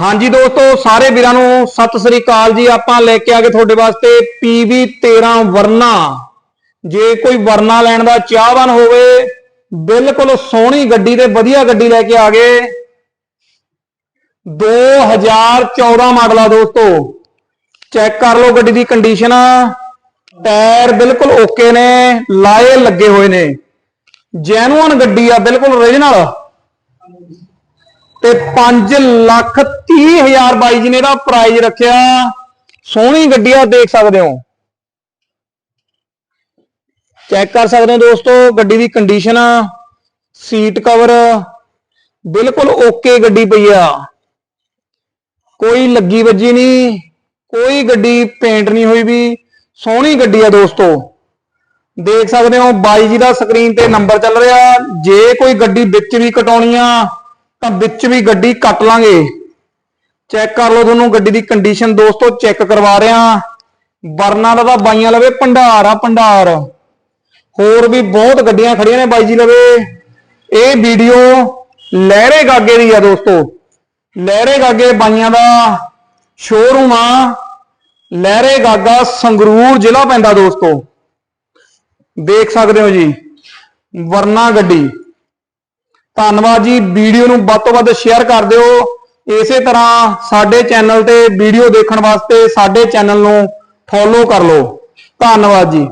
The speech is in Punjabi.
ਹਾਂਜੀ ਦੋਸਤੋ, ਸਾਰੇ ਵੀਰਾਂ ਨੂੰ ਸਤਿ ਸ੍ਰੀ ਅਕਾਲ ਜੀ। ਆਪਾਂ ਲੈ ਕੇ ਆ ਗਏ ਤੁਹਾਡੇ ਵਾਸਤੇ PV 13 ਵਰਨਾ। ਜੇ ਕੋਈ ਵਰਨਾ ਲੈਣ ਦਾ ਚਾਹਵਾਨ ਹੋਵੇ, ਬਿਲਕੁਲ ਸੋਹਣੀ ਗੱਡੀ ਤੇ ਵਧੀਆ ਗੱਡੀ ਲੈ ਕੇ ਆ ਗਏ। 2014 ਮਾਡਲ ਆ ਦੋਸਤੋ। ਚੈੱਕ ਕਰ ਲਓ ਗੱਡੀ ਦੀ ਕੰਡੀਸ਼ਨ ਟਾਇਰ ਬਿਲਕੁਲ ਓਕੇ ਨੇ, ਲਾਏ ਲੱਗੇ ਹੋਏ ਨੇ। ਜੈਨੂਅਨ ਗੱਡੀ ਆ, ਬਿਲਕੁਲ ਓਰੀਜਨਲ ਤੇ 5 ਲੱਖ 30 ਹਜ਼ਾਰ ਬਾਈ ਜੀ ਨੇ ਇਹਦਾ ਪ੍ਰਾਈਜ਼ ਰੱਖਿਆ। ਸੋਹਣੀ ਗੱਡੀ ਆ, ਦੇਖ ਸਕਦੇ ਹੋ। ਚੈੱਕ ਕਰ ਸਕਦੇ ਹੋ ਦੋਸਤੋ, ਗੱਡੀ ਦੀ ਕੰਡੀਸ਼ਨ ਸੀਟ ਕਵਰ ਬਿਲਕੁਲ ਓਕੇ ਗੱਡੀ ਪਈ ਆ। ਕੋਈ ਲੱਗੀ ਵੱਜੀ ਨਹੀਂ, ਕੋਈ ਗੱਡੀ ਪੇਂਟ ਨਹੀਂ ਹੋਈ ਵੀ। ਸੋਹਣੀ ਗੱਡੀ ਆ ਦੋਸਤੋ। ਦੇਖ ਸਕਦੇ ਹੋ, ਬਾਈ ਜੀ ਦਾ ਸਕਰੀਨ ਤੇ ਨੰਬਰ ਚੱਲ ਰਿਹਾ। ਜੇ ਕੋਈ ਗੱਡੀ ਵਿੱਚ ਵੀ ਕਟਾਉਣੀ ਆ ਤਾਂ ਵਿੱਚ ਵੀ ਗੱਡੀ ਕੱਟ ਲਾਂਗੇ। ਚੈੱਕ ਕਰ ਲਓ ਤੁਹਾਨੂੰ ਗੱਡੀ ਦੀ ਕੰਡੀਸ਼ਨ ਦੋਸਤੋ, ਚੈੱਕ ਕਰਵਾ ਰਿਹਾ। ਵਰਨਾ ਦਾ ਤਾਂ ਬਾਈਆਂ ਲਵੇ ਭੰਡਾਰ ਆ, ਭੰਡਾਰ। ਹੋਰ ਵੀ ਬਹੁਤ ਗੱਡੀਆਂ ਖੜੀਆਂ ਨੇ ਬਾਈ ਜੀ ਲਵੇ। ਇਹ ਵੀਡੀਓ ਲਹਿਰੇ ਗਾਗੇ ਦੀ ਆ ਦੋਸਤੋ। ਲਹਿਰੇ ਗਾਗੇ ਬਾਈਆਂ ਦਾ ਸ਼ੋਰੂਮ ਆ। ਲਹਿਰੇ ਗਾਗਾ ਸੰਗਰੂਰ ਜ਼ਿਲ੍ਹਾ ਪੈਂਦਾ ਦੋਸਤੋ। ਦੇਖ ਸਕਦੇ ਹੋ ਜੀ। ਵਰਨਾ ਗੱਡੀ। ਧੰਨਵਾਦ ਜੀ, ਵੀਡੀਓ ਨੂੰ ਵੱਧ ਤੋਂ ਵੱਧ ਸ਼ੇਅਰ ਕਰ ਦਿਓ। ਇਸੇ ਤਰ੍ਹਾਂ ਸਾਡੇ ਚੈਨਲ ਤੇ ਵੀਡੀਓ ਦੇਖਣ ਵਾਸਤੇ ਸਾਡੇ ਚੈਨਲ ਨੂੰ ਫੋਲੋ ਕਰ ਲਓ। ਧੰਨਵਾਦ ਜੀ।